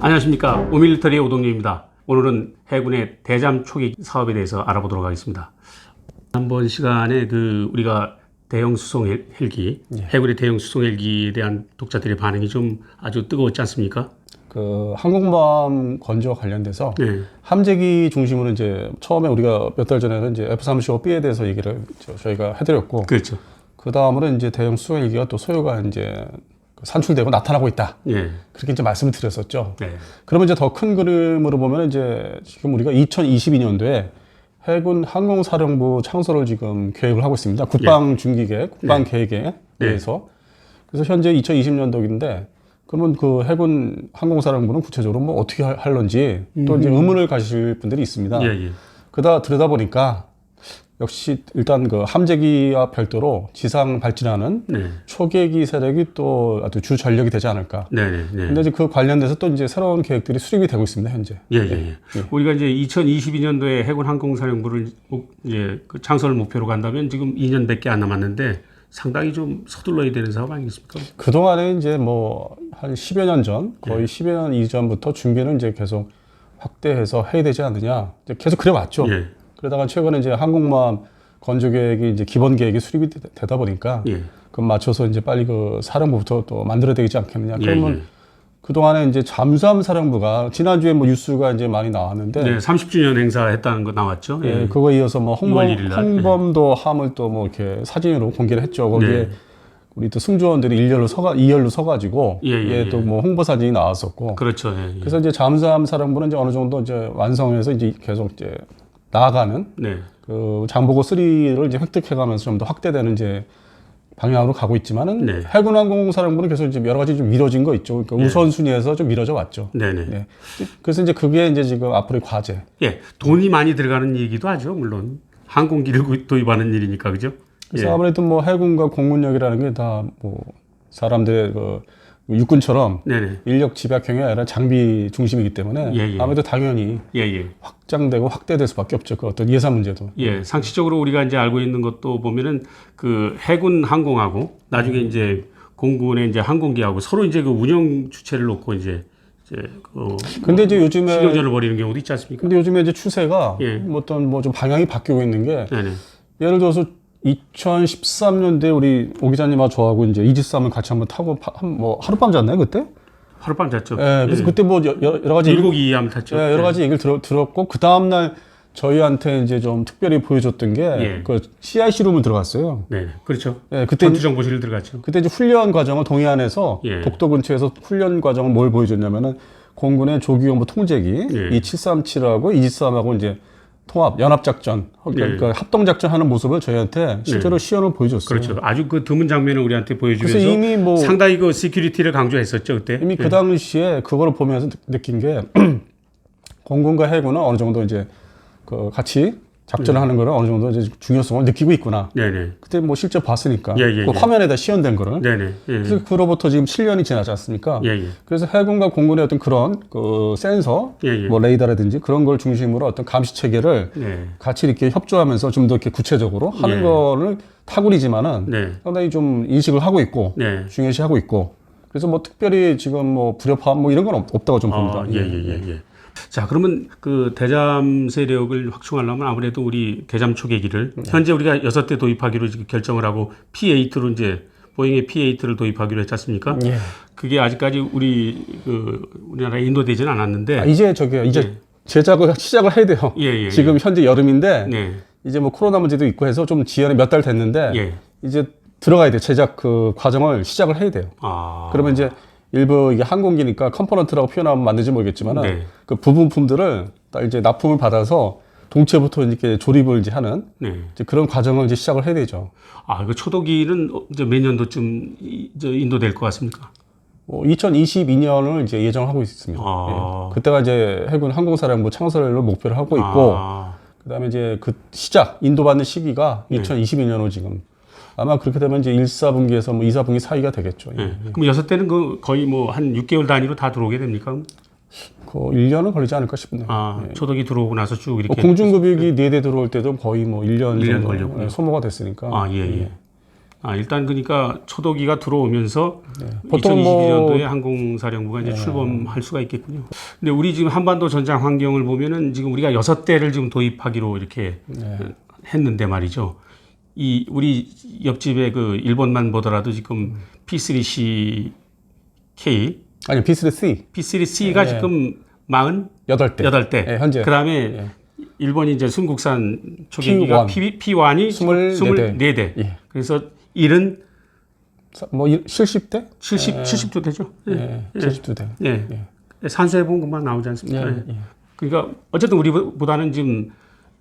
안녕하십니까 오밀리터리의 오동료입니다. 오늘은 해군의 대잠 초기 사업에 대해서 알아보도록 하겠습니다. 한번 시간에 그 우리가 대형 수송 헬- 헬기, 해군의 대형 수송 헬기에 대한 독자들의 반응이 좀 아주 뜨거웠지 않습니까? 그 항공모함 건조와 관련돼서 네, 함재기 중심으로 이제 처음에 우리가 몇 달 전에는 이제 F-35B에 대해서 얘기를 저- 저희가 해드렸고 그렇죠. 그 다음으로 이제 대형 수송헬기가 또 소요가 이제 그 산출되고 나타나고 있다 예, 그렇게 이제 말씀을 드렸었죠. 네, 그러면 이제 더 큰 그림으로 보면 이제 지금 우리가 2022년도에 해군 항공사령부 창설을 지금 계획을 하고 있습니다. 국방 중기 계획, 국방 계획에 대해서. 그래서 현재 2020년도인데 그러면 그 해군 항공사령부는 구체적으로 뭐 어떻게 할- 할런지 또 이제 의문을 가지실 분들이 있습니다. 예, 예, 그러다 들여다 보니까 역시 일단 그 함재기와 별도로 지상 발진하는 네, 초계기 세력이 또 아주 주 전력이 되지 않을까. 네, 네, 네. 근데 이제 그 관련돼서 또 이제 새로운 계획들이 수립이 되고 있습니다, 현재. 예, 예, 예. 우리가 이제 2022년도에 해군 항공사령부를 목- 이제 그 창설을 목표로 간다면 지금 2년밖에 안 남았는데 상당히 좀 서둘러야 되는 사업 아니겠습니까? 그 동안에 이제 뭐 한 10여 년 전, 예. 거의 10여 년 이전부터 준비는 이제 계속 확대해서 해야 되지 않느냐. 계속 그래 왔죠. 예, 그러다가 최근에 이제 항공모함 건조 계획이 이제 기본 계획이 수립이 되- 되다 보니까 예, 그 맞춰서 이제 빨리 그 사령부부터 또 만들어야 되지 않겠느냐. 예, 그러면 예. 그 동안에 이제 잠수함 사령부가 지난주에 뭐 뉴스가 이제 많이 나왔는데 네, 30주년 행사했다는 거 나왔죠. 예, 예, 그거에 이어서 뭐 홍범, 6월 1일 날, 홍범도 함을 또 뭐 이렇게 사진으로 공개를 했죠. 거기에 네. 우리 또 승조원들이 일렬로 서가 이열로 서가지고 예, 예, 예. 또뭐 홍보 사진이 나왔었고 그렇죠. 예, 예. 그래서 이제 잠수함 사령부는 이제 어느 정도 이제 완성해서 이제 계속 이제 나아가는 네, 그 장보고 3를 이제 획득해가면서 좀 더 확대되는 이제 방향으로 가고 있지만은 네. 해군 항공사령부는 계속 이제 여러 가지 좀 미뤄진 거 있죠. 그러니까 우선순위에서 좀 미뤄져 왔죠. 네, 네. 네. 그래서 이제 그게 이제 지금 앞으로의 과제. 예, 돈이 많이 들어가는 얘기도 하죠. 물론 항공기를 구- 도입하는 일이니까 그죠? 그래서 예, 아무래도 뭐 해군과 공군력이라는 게 다 뭐 사람들의 그 육군처럼 네, 네. 인력 집약형이 아니라 장비 중심이기 때문에 예, 예. 아무래도 당연히 예, 예. 확장되고 확대될 수밖에 없죠. 그 어떤 예산 문제도. 예, 상식적으로 우리가 이제 알고 있는 것도 보면은 그 해군 항공하고 나중에 음. 이제 공군의 이제 항공기하고 서로 이제 그 운영 주체를 놓고 이제 이제 그 근데 이제 요즘에 신경전을 벌이는 경우도 있지 않습니까? 근데 요즘에 이제 추세가 예. 뭐 어떤 뭐 좀 방향이 바뀌고 있는 게 네, 네. 예를 들어서 2013년도에 우리 오 기자님하고 저하고 이제 이지삼을 같이 한번 타고 파- 한, 뭐 하룻밤 잤나요 그때? 하룻밤 잤죠. 예, 그래서 그때 뭐 여, 여- 여러 가지 일곱 이함 탔죠. 예, 여러 가지 얘기를 들어, 들었고 그 다음 날 저희한테 이제 좀 특별히 보여줬던 게 예. 그 CIC 룸을 들어갔어요. 네, 그렇죠. 예, 그때 전투 정보실을 들어갔죠. 그때 이제 훈련 과정을 동해안에서 예. 독도 근처에서 훈련 과정을 뭘 보여줬냐면은 공군의 조기용부 통제기 예. 이 737하고 223하고 이제 통합 연합 작전 그러니까 합동 작전 하는 모습을 저희한테 실제로 시연을 보여줬어요. 예. 그렇죠. 아주 그 드문 장면을 우리한테 보여주면서 이미 뭐 상당히 그 시큐리티를 강조했었죠 그때. 이미 그 당시에 그거를 보면서 느- 느낀 게 공군과 해군은 어느 정도 이제 그 같이 작전을 하는 거를 어느 정도 이제 중요성을 느끼고 있구나. 네, 네, 그때 뭐 실제 봤으니까 예, 예, 그 예. 화면에다 시연된 거를 네, 네. 예, 그래서 그로부터 지금 7년이 지나지 않습니까? 예, 예, 그래서 해군과 공군의 어떤 그런 그 센서, 예, 예. 뭐 레이더라든지 그런 걸 중심으로 어떤 감시 체계를 네, 같이 이렇게 협조하면서 좀 더 이렇게 구체적으로 하는 예. 거를 타구리지만은 네, 상당히 좀 인식을 하고 있고 네. 중요시하고 있고 그래서 뭐 특별히 지금 뭐 불협화음 뭐 이런 건 없, 없다고 좀 봅니다. 아, 예, 예, 예, 예. 자, 그러면 그 대잠 세력을 확충하려면 아무래도 우리 대잠 초계기를 네. 현재 우리가 여섯 대 도입하기로 지금 결정을 하고 P8로 이제 보잉의 P8를 도입하기로 했지 않습니까? 예. 그게 아직까지 우리 그 우리나라 에 인도되지는 않았는데 아, 이제 저기 이제 예. 제작을 시작을 해야 돼요. 예, 예, 예. 지금 현재 여름인데 네. 이제 뭐 코로나 문제도 있고 해서 좀 지연이 몇 달 됐는데 예. 이제 들어가야 돼 제작 그 과정을 시작을 해야 돼요. 아. 그러면 이제 일부 이게 항공기니까 컴포넌트라고 표현하면 맞는지 모르겠지만은 네. 그 부분품들을 딱 이제 납품을 받아서 동체부터 이렇게 조립을 이제 하는 네. 이제 그런 과정을 이제 시작을 해야 되죠. 아, 그 초도기는 어, 이제 몇 년도쯤 이- 저 인도될 것 같습니까? 어, 2022년을 이제 예정하고 있습니다. 아. 예. 그때가 이제 해군 항공사령부 창설을 목표로 하고 있고 아, 그다음에 이제 그 시작 인도받는 시기가 네. 2022년으로 지금 아마 그렇게 되면 이제 1, 4분기에서 뭐 2, 4분기 사이가 되겠죠. 예. 네. 그럼 여섯 대는 그 거의 뭐 한 6개월 단위로 다 들어오게 됩니까? 그 1년은 걸리지 않을까 싶네요. 아, 초도기 들어오고 나서 쭉뭐 이렇게 공중급육이 네대 들어올 때도 거의 뭐 1년 일년 정도 걸렸군요. 예, 소모가 됐으니까. 아, 예, 예. 아, 일단 그러니까 초도기가 들어오면서 보통 뭐- 2022년도에 항공사령부가 이제 출범할 수가 있겠군요. 근데 우리 지금 한반도 전장 환경을 보면은 지금 우리가 여섯 대를 지금 도입하기로 이렇게 네. 했는데 말이죠. 이 우리 옆집에 그 일본만 보더라도 지금 P3C K, 아니 B3C P3C가 네. 지금 48대. 여덟 대. 여덟 대. 예, 현재. 그다음에 예. 일본이 이제 순국산 초계기가 P1. P, P1이 24 대. 24대. 예. 그래서 1은 뭐 70대? 70, 70도 되죠. 예. 예. 72대. 예. 산소해 보면 금방 나오지 않습니까? 예. 예. 예. 그러니까 어쨌든 우리보다는 지금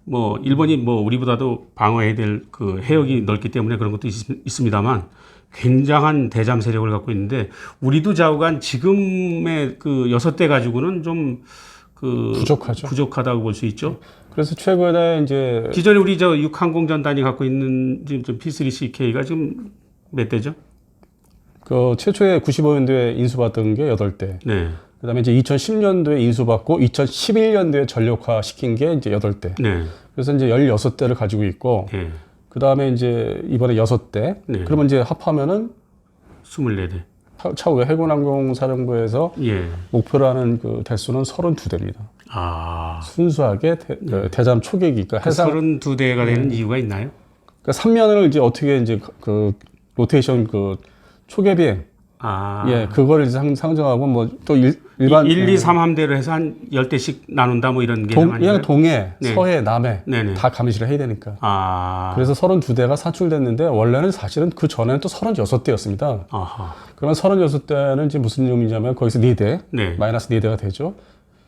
뭐 일본이 뭐 우리보다도 방어해야 될 그 해역이 넓기 때문에 그런 것도 있, 습니다만 굉장한 대잠 세력을 갖고 있는데 우리도 좌우간 지금의 그 여섯 대 가지고는 좀 그 부족하죠. 부족하다고 볼 수 있죠. 그래서 최근에 이제 기존에 우리 저 육항공전단이 갖고 있는 지금 좀 P3CK가 지금 몇 대죠? 그 최초에 95년도에 인수받던 게 8대. 네, 그다음에 이제 2010년도에 인수받고 2011년도에 전력화 시킨 게 이제 8대. 네, 그래서 이제 16대를 가지고 있고 네, 그다음에 이제 이번에 6대. 네. 그러면 이제 합하면은 24대. 차- 차후에 해군항공사령부에서 예. 목표로 하는 그 대수는 32대입니다. 아, 순수하게 대, 그 대잠 초계기, 그러니까 그 해상 32대가 되는 이유가 있나요? 그러니까 3년을 이제 어떻게 이제 그 로테이션 그 초계 비행 아, 예 그거를 이제 상, 상정하고 뭐 또 일반 1, 2, 3 함대로 해서 한 10대씩 나눈다 뭐 이런 개념 동, 아닌가요? 그냥 동해, 네. 서해, 남해 네네. 다 감시를 해야 되니까. 아, 그래서 32대가 사출됐는데 원래는 사실은 그 전에는 또 36대였습니다. 아하. 그러면 36대는 이제 무슨 의미냐면 거기서 4대, 네, 마이너스 4대가 되죠.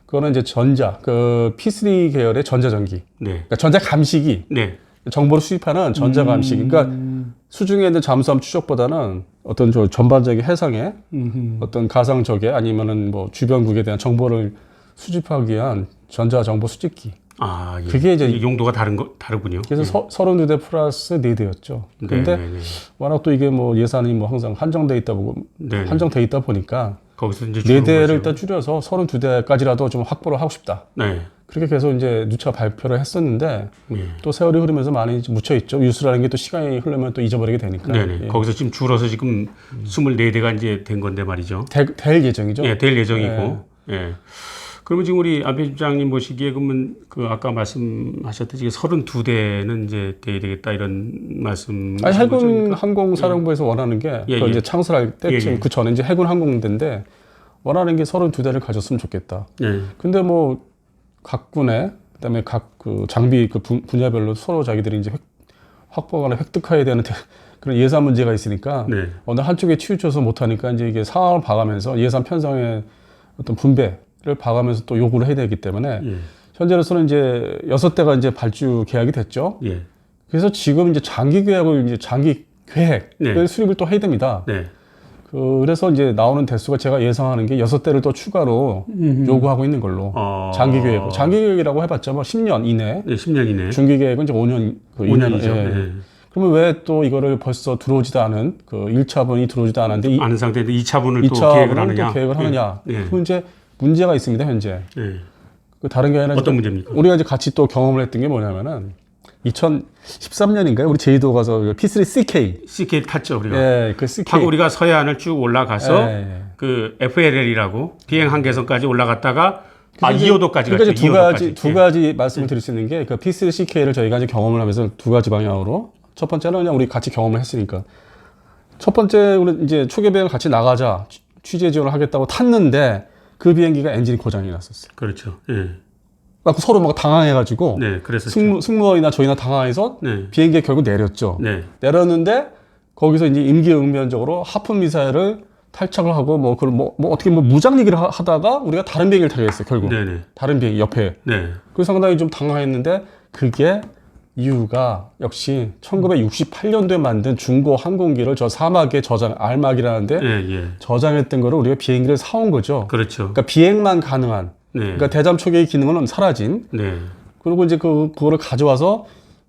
그거는 이제 전자, 그 P3 계열의 전자전기, 네, 그러니까 전자 감시기, 네, 정보를 수집하는 전자 감시기. 그러니까 수중에 있는 잠수함 추적보다는 어떤 저 전반적인 해상의 어떤 가상 적에 아니면은 뭐 주변국에 대한 정보를 수집하기 위한 전자 정보 수집기. 아, 예. 그게 이제 이 용도가 다른 거 다르군요. 그래서 서, 32대 플러스 4대였죠. 근데 네, 네, 네. 워낙 또 이게 뭐 예산이 뭐 항상 한정돼 있다 보고 네, 네. 한정돼 있다 보니까 거기서 이제 주는 4대를 거죠. 일단 줄여서 32대까지라도 좀 확보를 하고 싶다. 네, 그렇게 계속 이제 누차 발표를 했었는데 예. 또 세월이 흐르면서 많이 묻혀 있죠. 뉴스라는 게 또 시간이 흐르면 또 잊어버리게 되니까. 네, 네. 예. 거기서 지금 줄어서 지금 24대가 이제 된 건데 말이죠. 될, 될 예정이죠. 예, 될 예정이고. 예. 그러면 지금 우리 안 편집장님 보시기에 그러면 그 아까 말씀하셨듯이 32대는 이제 돼야 되겠다 이런 말씀. 아니 해군 항공사령부에서 원하는 게 예, 그 예. 이제 창설할 때쯤 예, 예. 그 전에 이제 해군 항공대인데 원하는 게 32대를 가졌으면 좋겠다. 네. 근데 뭐 각 군에 그다음에 각 그 장비 그 분, 분야별로 서로 자기들이 이제 획, 확보하거나 획득해야 되는 대- 그런 예산 문제가 있으니까 네. 어느 한쪽에 치우쳐서 못하니까 이제 이게 상황을 봐가면서 예산 편성의 어떤 분배를 봐가면서 또 요구를 해야 되기 때문에 예. 현재로서는 이제 여섯 대가 이제 발주 계약이 됐죠. 예. 그래서 지금 이제 장기 계약을 이제 장기 계획을 네. 수립을 또 해야 됩니다. 네. 그, 래서 이제 나오는 대수가 제가 예상하는 게 여섯 대를 또 추가로 요구하고 있는 걸로 어. 장기 계획. 장기 계획이라고 해봤자 뭐 10년 이내. 네, 10년 이내. 중기 계획은 이제 5년 그 5년이죠. 이내로, 예. 그러면 왜 또 이거를 벌써 들어오지도 않은 그 1차분이 들어오지도 않았는데 이 아는 상태인데 2차분을 또 계획을 2차분을 하느냐. 또 계획을 하느냐. 예. 그 이제 문제가 있습니다, 현재. 예. 그 다른 게 아니라 어떤 문제입니까? 우리가 이제 같이 또 경험을 했던 게 뭐냐면은 2013년인가요? 우리 제주도 가서 그 P3CK. CK 탔죠 우리가. 예, 그 CK. 타고 우리가 서해안을 쭉 올라가서 예, 예. 그 FLL이라고 비행 한계선까지 올라갔다가 아 이제- 2호도까지 그러니까 갔죠. 이제 두 2호도까지. 가지 두 가지 말씀을 드릴 수 있는 게 그 P3CK를 저희가 이제 경험을 하면서 두 가지 방향으로 첫 번째는 그냥 우리 같이 경험을 했으니까 첫 번째 우리 이제 초계 비행을 같이 나가자 취- 취재 지원을 하겠다고 탔는데 그 비행기가 엔진이 고장이 났었어요. 그렇죠. 예. 그래서 서로 막 당황해가지고 네, 그래서 승무, 승무원이나 저희나 당황해서 네. 비행기에 결국 내렸죠. 네. 내렸는데 거기서 이제 임기응변적으로 하품 미사일을 탈착을 하고 뭐 그걸 뭐, 뭐 어떻게 뭐 무장 얘기를 하- 하다가 우리가 다른 비행기를 타게 했어요. 결국 네, 네. 다른 비행기 옆에 네. 그 상당히 좀 당황했는데 그게 이유가 역시 1968년도에 만든 중고 항공기를 저 사막에 저장 알막이라는데 예, 예. 저장했던 거를 우리가 비행기를 사온 거죠. 그렇죠. 그러니까 비행만 가능한 네. 그러니까 대잠 초계의 기능은 사라진 네. 그리고 이제 그 그거를 가져와서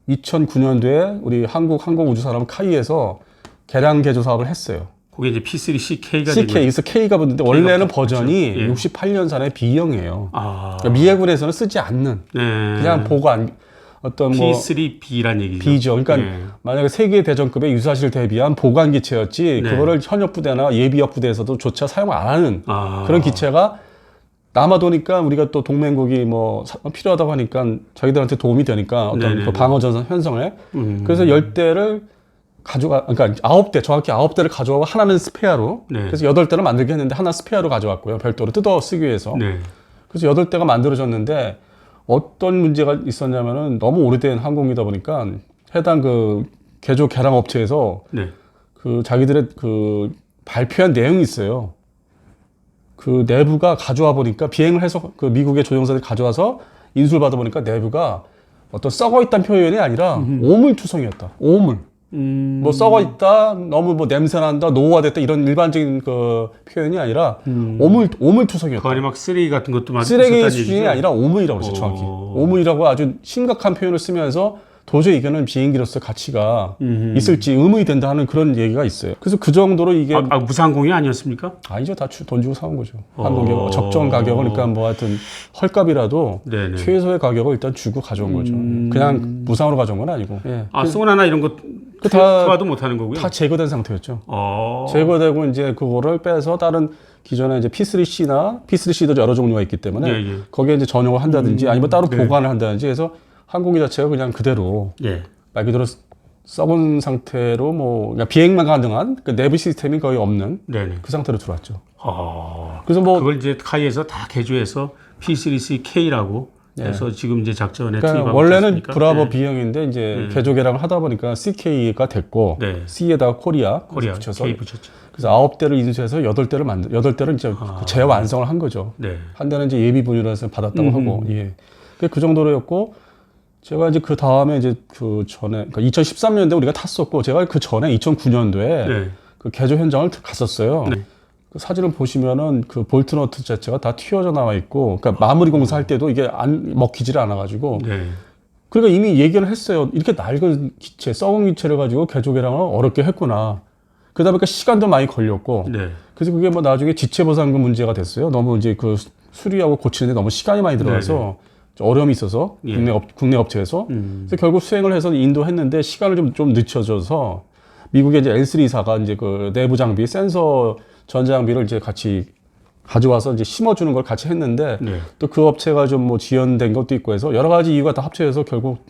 2009년도에 우리 한국 항공우주산업 카이에서 개량 개조 사업을 했어요. 그게 이제 P3CK가 CK 그래서 K가 붙는데 원래는 붙- 버전이. 예. 68년산의 B형이에요. 아. 그러니까 미해군에서는 쓰지 않는 네. 그냥 보관 어떤 뭐 P3B란 얘기죠. B죠. 그러니까 예. 만약에 세계 대전급의 유사시를 대비한 보관 기체였지 네. 그거를 현역 부대나 예비역 부대에서도 조차 사용 안 하는 아. 그런 기체가 남아도니까 우리가 또 동맹국이 뭐 사- 필요하다고 하니까 저희들한테 도움이 되니까 어떤 네네네. 그 방어 전선 편성에 음. 그래서 열 대를 가져가 그러니까 아홉 대 정확히 아홉 대를 가져가고 하나는 스페어로 네. 그래서 여덟 대를 만들게 했는데 하나 스페어로 가져왔고요 별도로 뜯어 쓰기 위해서 네. 그래서 여덟 대가 만들어졌는데 어떤 문제가 있었냐면은 너무 오래된 항공이다 보니까 해당 그 개조 개량 업체에서 네. 그 자기들의 그 발표한 내용이 있어요. 그 내부가 가져와 보니까 비행을 해서 그 미국의 조종사들이 가져와서 인수를 받아 보니까 내부가 어떤 썩어 있다는 표현이 아니라 오물투성이었다. 오물. 음. 뭐 썩어 있다, 너무 뭐 냄새 난다, 노후화됐다 이런 일반적인 그 표현이 아니라 오물 오물투성이었다. 그 안에 막 쓰레기 같은 것도 많이 쓰레기 수준이 얘기죠? 아니라 오물이라고 그랬어요, 정확히. 오. 오물이라고 아주 심각한 표현을 쓰면서 도저히 이거는 비행기로서 가치가 있을지 의문이 된다 하는 그런 얘기가 있어요. 그래서 그 정도로 이게 아, 아, 무상공이 아니었습니까? 아니죠. 다 돈 주고 사온 거죠. 어. 한국에 적정 가격을 그러니까 뭐 하여튼 헐값이라도 네네. 최소의 가격을 일단 주고 가져온 거죠. 그냥 무상으로 가져온 건 아니고. 예. 아, 소나나 이런 것그 다- 투하도 못 하는 거고요. 다 제거된 상태였죠. 어. 제거되고 이제 그거를 빼서 다른 기존에 이제 P3C나 P3C도 여러 종류가 있기 때문에 예, 예. 거기에 이제 전용을 한다든지 아니면 따로 네. 보관을 한다든지 해서 항공기 자체가 그냥 그대로 예. 말 그대로 썩은 상태로 뭐 그냥 비행만 가능한 그 내부 시스템이 거의 없는 네네. 그 상태로 들어왔죠. 어. 그래서 뭐 그걸 이제 카이에서 다 개조해서 P3CK라고 해서 지금 이제 작전에 예. 그러니까 투입하고 원래는 있습니까? 브라보 네. B형인데 이제 개조 개량을 하다 보니까 CK가 됐고 네. C에다가 코리아, 코리아 붙여서 K 붙였죠. 그래서 아홉 대를 인수해서 여덟 대를 만들 여덟 대를 이제 그 재완성을 한 거죠. 네. 한 대는 이제 예비 분유라서 받았다고 음. 하고 예. 그- 그 정도로였고 제가 이제 그 다음에 이제 그 전에 그러니까 2013년도에 우리가 탔었고 제가 그 전에 2009년도에 네. 그 개조 현장을 갔었어요. 네. 그 사진을 보시면은 그 볼트 너트 자체가 다 튀어져 나와 있고, 그러니까 마무리 공사할 때도 이게 안 먹히지를 않아 가지고, 네. 그러니까 이미 얘기를 했어요. 이렇게 낡은 기체, 썩은 기체를 가지고 개조 개량을 어렵게 했구나. 그러다 보니까 시간도 많이 걸렸고, 네. 그래서 그게 뭐 나중에 지체 보상금 문제가 됐어요. 너무 이제 그 수리하고 고치는데 너무 시간이 많이 들어가서 좀 어려움이 있어서 예. 국내 업, 국내 업체에서 음. 그래서 결국 수행을 해서 인도했는데 시간을 좀, 좀 늦춰져서 미국의 이제 L3사가 이제 그 내부 장비, 센서 전 장비를 이제 같이 가져와서 이제 심어주는 걸 같이 했는데 네. 또그 업체가 좀 뭐 지연된 것도 있고 해서 여러 가지 이유가 다 합쳐져서 결국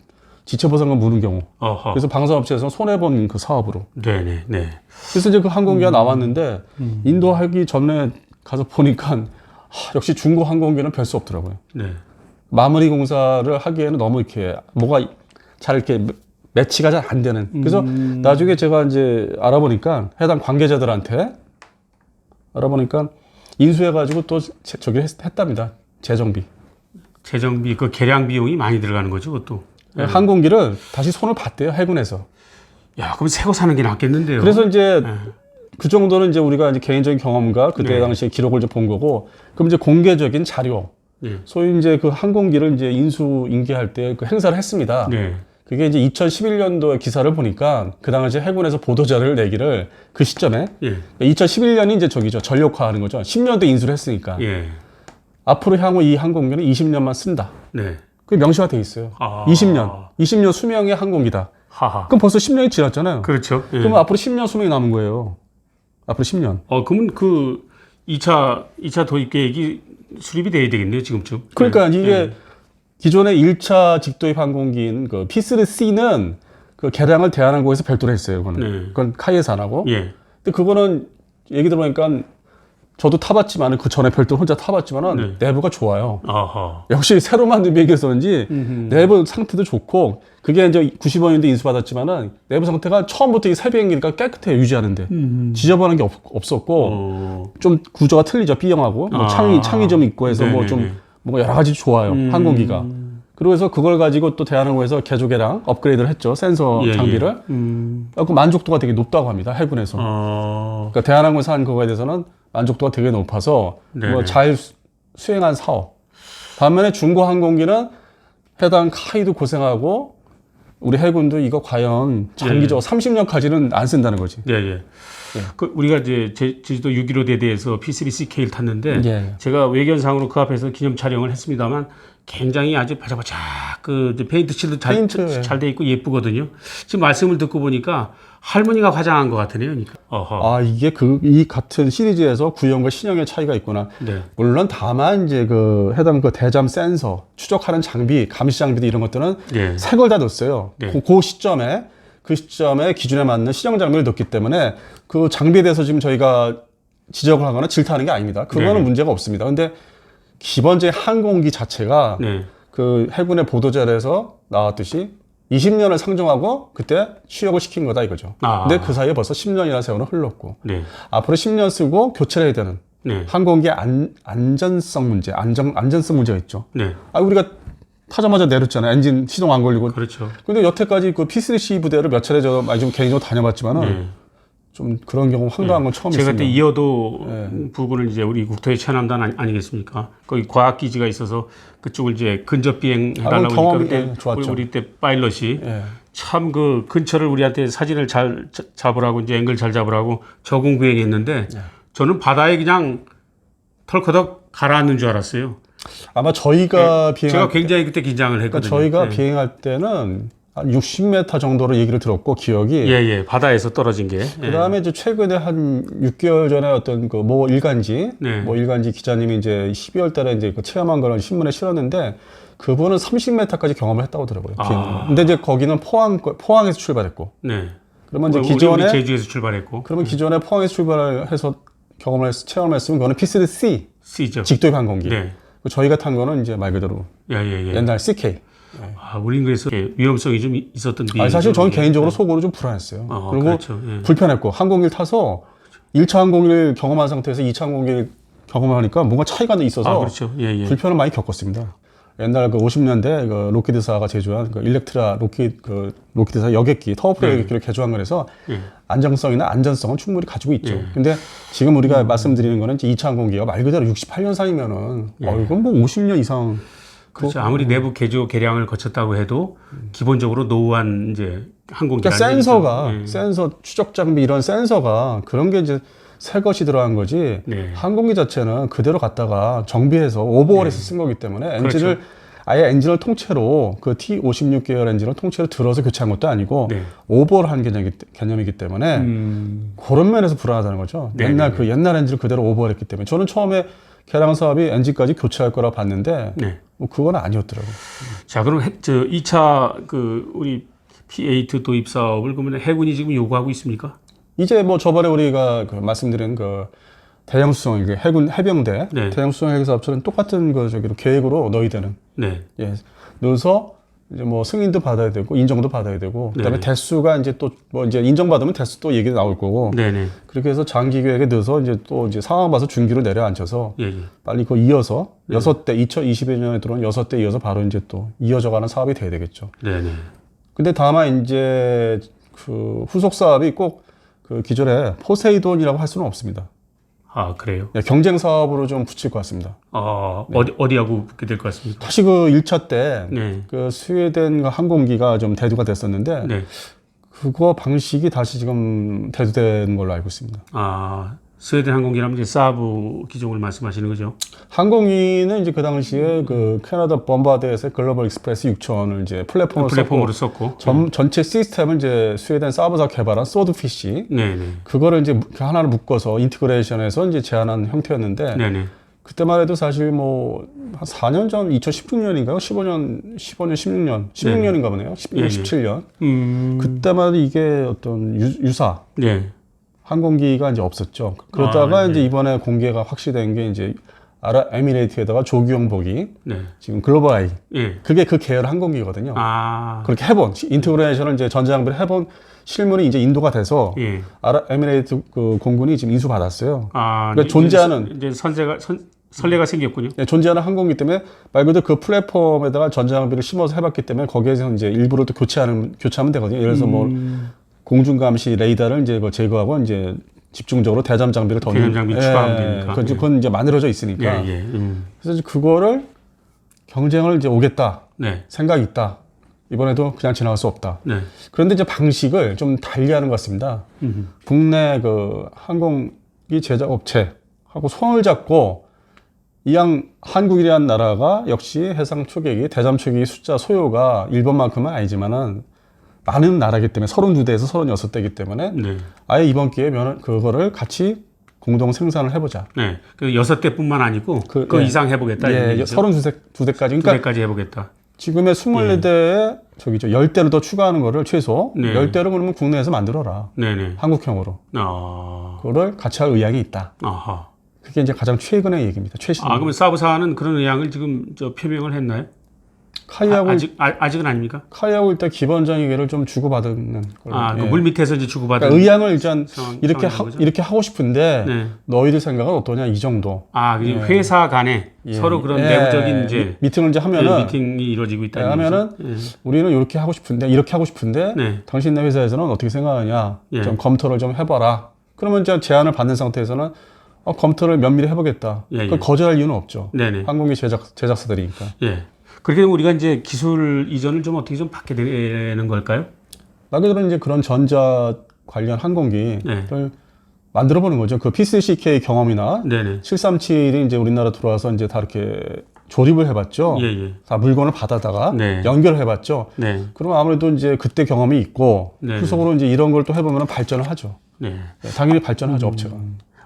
지체 보상금 무는 경우. 어허. 그래서 방산업체에서 손해 본 그 사업으로. 네네. 네. 그래서 이제 그 항공기가 음. 나왔는데 인도하기 전에 가서 보니까 하, 역시 중고 항공기는 별 수 없더라고요. 네. 마무리 공사를 하기에는 너무 이렇게 뭐가 잘 이렇게 매치가 잘 안 되는. 그래서 음. 나중에 제가 이제 알아보니까 해당 관계자들한테 알아보니까 인수해가지고 또 제- 저기 했, 했답니다. 재정비. 재정비 그 개량 비용이 많이 들어가는 거죠, 그것도. 항공기를 다시 손을 봤대요 해군에서. 야, 그럼 새거 사는 게 낫겠는데요. 그래서 이제 네. 그 정도는 이제 우리가 이제 개인적인 경험과 그때 네. 당시에 기록을 이제 본 거고, 그럼 이제 공개적인 자료, 예. 소위 이제 그 항공기를 이제 인수 인계할 때 그 행사를 했습니다. 네. 그게 이제 2011년도에 기사를 보니까 그 당시에 해군에서 보도 자료를 내기를 그 시점에 예. 2011년이 이제 저기죠 전력화하는 거죠. 10년도 인수를 했으니까 예. 앞으로 향후 이 항공기는 20년만 쓴다. 네. 그게 명시가 돼 있어요. 아. 20년, 20년 수명의 항공기다. 하하. 그럼 벌써 10년이 지났잖아요. 그렇죠. 예. 그러면 앞으로 10년 수명이 남은 거예요. 앞으로 10년. 어, 그러면 그 2차 2차 도입 계획이 수립이 돼야 되겠네요, 지금쯤. 그러니까 예. 이게 예. 기존의 1차 직도입 항공기인 그 P3C는 그 개량을 대한항공에서 별도로 했어요. 그거는. 네. 그건 카이에산하고. 예. 근데 그거는 얘기 들어보니까 저도 타봤지만은 그 전에 별도로 혼자 타봤지만은 네. 내부가 좋아요. 아하. 역시 새로 만든 비행기에서 그런지 내부 상태도 좋고 그게 이제 90원인데 인수받았지만은 내부 상태가 처음부터 이 새 비행기니까 깨끗해 유지하는데 지저분한 게 없, 없었고 어. 좀 구조가 틀리죠 B형하고 뭐 아. 창이 창이 좀 있고 해서 뭐 좀. 뭔가 여러 가지 좋아요 항공기가 그래서 그걸 가지고 또 대한항공에서 개조 개량 업그레이드를 했죠 센서 예, 예. 장비를 음. 그 만족도가 되게 높다고 합니다 해군에서 어. 그러니까 대한항공에서 한 그거에 대해서는 만족도가 되게 높아서. 뭐 잘 수행한 사업. 반면에 중고 항공기는 해당 카이도 고생하고 우리 해군도 이거 과연 장기적 으로 30년까지는 안 쓴다는 거지. 예, 예. 그 우리가 이제 제, 제주도 6.15 대대에서 P3CK를 탔는데 예. 제가 외견상으로 그 앞에서 기념 촬영을 했습니다만 굉장히 아주 바짝바짝 그 페인트 칠도 잘 페인트, 예. 잘돼 있고 예쁘거든요. 지금 말씀을 듣고 보니까 할머니가 화장한 것 같으네요. 그러니까. 어허. 아 이게 그 이 같은 시리즈에서 구형과 신형의 차이가 있구나. 네. 물론 다만 이제 그 해당 그 대잠 센서 추적하는 장비, 감시 장비들 이런 것들은 네. 새걸 다 넣었어요. 네. 그, 그 시점에 그 시점에 기준에 맞는 신형 장비를 넣기 때문에 그 장비에 대해서 지금 저희가 지적을 하거나 질타하는 게 아닙니다. 그거는 네. 문제가 없습니다. 근데 기본적인 항공기 자체가 네. 그 해군의 보도자료에서 나왔듯이 20년을 상정하고 그때 취역을 시킨 거다 이거죠. 아. 근데 그 사이에 벌써 10년이나 세월은 흘렀고 네. 앞으로 10년 쓰고 교체를 해야 되는 네. 항공기 안, 안전성 문제, 안전, 안전성 문제가 있죠. 네. 아, 우리가 타자마자 내렸잖아요. 엔진 시동 안 걸리고. 그렇죠. 근데 여태까지 그 P3C 부대를 몇 차례 저, 많이 좀 개인적으로 다녀봤지만은 네. 좀 그런 경우 황당한 건 처음 제가. 그때 이어도 네. 부분을 이제 우리 국토의 최남단 아니- 아니 겠습니까? 거기 과학 기지가 있어서 그쪽을 이제 근접 비행 아, 해달라고 하니까 경험이, 그때 예, 좋았죠. 우리, 우리 때 파일럿이 예. 참그 근처를 우리한테 사진을 잘 자- 잡으라고 이제 앵글 잘 잡으라고 적응 비행했는데 예. 저는 바다에 그냥 털커덕 가라앉는 줄 알았어요. 아마 저희가 네. 제가 굉장히 그때 긴장을 그러니까 했거든요. 저희가 네. 비행할 때는 한 60m 정도로 얘기를 들었고 기억이 예, 예, 바다에서 떨어진 게. 예. 그다음에 이제 최근에 한 6개월 전에 어떤 그모 일간지 네. 모 일간지 기자님이 이제 12월 달에 이제 그 체험한 거를 신문에 실었는데 그분은 30m까지 경험을 했다고 들어요. 아. 근데 이제 거기는 포항 포항에서 출발했고 네. 그러면 이제 우리- 우리 기존에 제주에서 출발했고 그러면 기존에 포항에서 출발을 해서 경험을 했, 체험을 했으면 그거는 P3C C죠. 직도입 항공기. 네. 그 저희가 탄 거는 이제 말 그대로 예, 예, 예. 옛날 CK. 아, 우린 그래서 위험성이 좀 있었던 비행이죠. 아니, 사실 저는. 개인적으로 속으로 좀 불안했어요. 어, 그리고 그렇죠. 예. 불편했고 항공기를 타서 1차 항공기를 경험한 상태에서 2차 항공기를 경험하니까 뭔가 차이가 있어서 아, 그렇죠. 예, 예. 불편을 많이 겪었습니다. 옛날 그 50년대 그 로키드사가 제조한 그 일렉트라 로키 그 로키드사 여객기 터보프로 여객기를 개조한 거라서 예. 안정성이나 안전성은 충분히 가지고 있죠. 예. 근데 지금 우리가 말씀드리는 거는 이제 2차 항공기가 말 그대로 68년산이면은 어, 이건 뭐 50년 이상 그렇죠. 아무리 내부 개조 개량을 거쳤다고 해도 기본적으로 노후한 이제 항공기 그러니까 센서가 센서 추적 장비 이런 센서가 그런 게 이제 새 것이 들어간 거지 네. 항공기 자체는 그대로 갖다가 정비해서 오버홀해서 쓴 거기 때문에 엔진을 아예 엔진을 통째로 그 T56 계열 엔진을 통째로 들어서 교체한 것도 아니고 네. 오버홀한 개념이기, 개념이기 때문에 음, 그런 면에서 불안하다는 거죠. 네, 옛날 네, 그 옛날 엔진을 그대로 오버홀했기 때문에 저는 처음에 개량 사업이 엔진까지 교체할 거라 봤는데 네. 뭐 그건 아니었더라고요. 자, 그럼 해, 저 2차 그 우리 P8 도입 사업을 그러면 해군이 지금 요구하고 있습니까? 이제 뭐 저번에 우리가 그 말씀드린 그 대형 수송 이게 해군 해병대 네. 대형 수송 헬기 사업처럼 똑같은 그 저기로 계획으로 넣어야 되는 네. 예 넣어서 이제 뭐 승인도 받아야 되고 인정도 받아야 되고 그다음에 네. 대수가 이제 또 뭐 이제 인정받으면 대수 또 얘기 나올 거고 네, 네. 그렇게 해서 장기 계획에 넣어서 이제 또 이제 상황 봐서 중기로 내려앉혀서 예, 예. 빨리 그거 이어서 네. 여섯 대 2021년에 들어온 여섯 대 이어서 바로 이제 또 이어져가는 사업이 돼야 되겠죠. 네, 네. 근데 다만 이제 그 후속 사업이 꼭 그 기존에 포세이돈이라고 할 수는 없습니다. 아, 그래요. 예, 경쟁 사업으로 좀 붙일 것 같습니다. 어, 네. 어디 어디하고 붙게 될 것 같습니까? 다시 그 1차 때그 네. 스웨덴 항공기가 좀 대두가 됐었는데 네. 그거 방식이 다시 지금 대두되는 걸로 알고 있습니다. 아, 스웨덴 항공기라면 이제 사브 기종을 말씀하시는 거죠? 항공기는 이제 그 당시에 그 캐나다 범바드에서 글로벌 익스프레스 6000을 이제 플랫폼으로 플랫폼으로 썼고. 전, 전체 시스템을 이제 스웨덴 사브사 개발한 소드피시 네, 네. 그거를 이제 그 하나를 묶어서 인티그레이션해서 이제 제안한 형태였는데 네, 네. 그때만 해도 사실 뭐 한 4년 전 2016년인가요? 15년 15년 16년 16년인가 보네요. 16년 예, 예. 17년. 음. 그때만 해도 이게 어떤 유, 사 네. 항공기가 이제 없었죠. 그러다가 아, 네. 이제 이번에 공개가 확실된 게 이제 아랍에미레이트에다가 조기용 보기 네. 지금 글로벌 아이 예. 그게 그 계열 항공기거든요. 아. 그렇게 해본 인티그레이션을 이제 전자장비를 해본 실물이 이제 인도가 돼서 예. 아랍에미레이트 그 공군이 지금 인수 받았어요. 아, 그러니까 이제 존재하는- 이제 선세가 선, 선례가 생겼군요. 예, 존재하는 항공기 때문에 말 그대로 그 플랫폼에다가 전자장비를 심어서 해봤기 때문에 거기에서 이제 일부러 또 교체하는 교체하면 되거든요. 예를 들어서 뭐 음. 공중 감시 레이더를 이제 그 제거하고 이제 집중적으로 대잠 장비를 더 대잠 장비 예, 추가하면 되니까. 그건, 이제 예. 그건 이제 만들어져 예, 있으니까. 예. 음. 그래서 이제 그거를 경쟁을 이제 오겠다 네. 생각이 있다. 이번에도 그냥 지나갈 수 없다. 네. 그런데 이제 방식을 좀 달리하는 것 같습니다. 이양 한국이라는 나라가 역시 해상 초계기, 대잠 초계기 숫자 소요가 일본만큼은 아니지만은 많은 나라이기 때문에 32대에서 36대이기 때문에 네. 아예 이번 기회에 면 그거를 같이 공동 생산을 해보자. 네. 그 여섯 대뿐만 아니고 그, 그, 예. 이상 해보겠다. 예, 얘기죠. 32대, 두 대까지. 두 그러니까 대까지 해보겠다. 지금의 24대에 저기죠. 10대를 더 추가하는 거를 최소 네. 10대를 그러면 국내에서 만들어라. 네네. 한국형으로. 아, 그거를 같이 할 의향이 있다. 아하. 그게 이제 가장 최근의 얘기입니다. 최신. 아, 그러면 사부사는 그런 의향을 지금 저 표명을 했나요? 카이하고 아, 직 아, 아직은 아닙니까? 카이하고 일단 기본적인 얘기를 좀 주고받는 걸로. 아, 그 예. 물 밑에서 이제 주고받은. 그러니까 의향을 일단 상황- 이렇게 하, 거죠? 이렇게 하고 싶은데 네. 너희들 생각은 어떠냐 이 정도. 아, 그 회사 간에 예. 서로 그런 예. 내부적인 이제 미, 팅을 이제 예, 하면은 미팅이 이루어지고 있다. 네, 하면은 우리는 이렇게 하고 싶은데 이렇게 하고 싶은데 네. 당신네 회사에서는 어떻게 생각하냐 예. 좀 검토를 좀 해봐라. 그러면 이제 제안을 받는 상태에서는 어, 검토를 면밀히 해보겠다. 예, 예. 거절할 이유는 없죠. 네네. 항공기 제작 제작사들이니까. 예. 그렇게 되면 우리가 이제 기술 이전을 좀 어떻게 좀 받게 되는 걸까요? 말 그대로 이제 그런 전자 관련 항공기를 네. 만들어 보는 거죠. 그 P3CK 경험이나 네네. 737이 이제 우리나라 들어와서 이제 다 이렇게 조립을 해봤죠. 예, 예. 다 물건을 받아다가 네. 연결을 해봤죠. 네. 그럼 아무래도 이제 그때 경험이 있고 네. 후속으로 이제 이런 걸 또 해보면 발전을 하죠. 네. 네, 당연히 발전하죠 음. 업체가.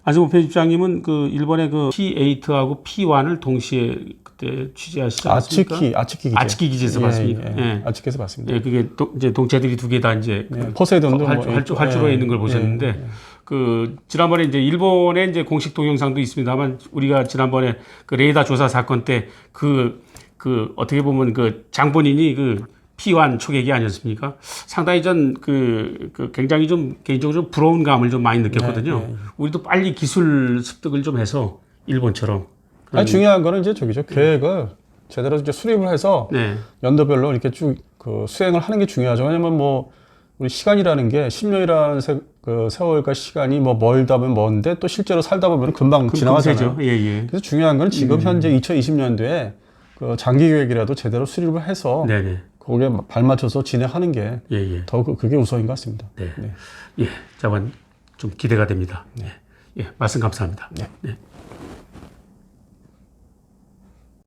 안승호 편집장님은 그 일본의 그 P8하고 P1을 동시에 그때 취재하시지? 아츠키 아츠키 기제. 아츠키 기제에서 예, 봤습니까? 예, 예. 아츠키에서 봤습니다. 예, 그게 도, 이제 동체들이 두 개 다 이제 그 예, 포세이돈도 활, 뭐 활주, 있고, 활주로에 예, 있는 걸 보셨는데 그 지난번에 이제 일본의 이제 공식 동영상도 있습니다만 우리가 지난번에 그 레이더 조사 사건 때그그 어떻게 보면 그 장본인이 그 P1 초계기 아니었습니까? 상당히 전그 그 굉장히 좀 개인적으로 좀 부러운 감을 좀 많이 느꼈거든요. 네, 우리도 빨리 기술 습득을 좀 해서 일본처럼 아니 중요한 거는 이제 저기죠 계획을 제대로 이제 수립을 해서 네. 연도별로 이렇게 쭉 그 수행을 하는 게 중요하죠. 왜냐면 뭐 우리 시간이라는 게 10년이라는 세, 그 세월과 시간이 뭐 멀다 보면 먼데 또 실제로 살다 보면 금방 지나가잖아요. 예, 예. 그래서 중요한 건 지금 현재 2020년도에 그 장기 계획이라도 제대로 수립을 해서 네, 네. 거기에 발맞춰서 진행하는 게 예, 예. 더 그- 그게 우선인 것 같습니다. 네. 네. 예, 자반 좀 기대가 됩니다. 네. 예, 말씀 감사합니다. 네. 네.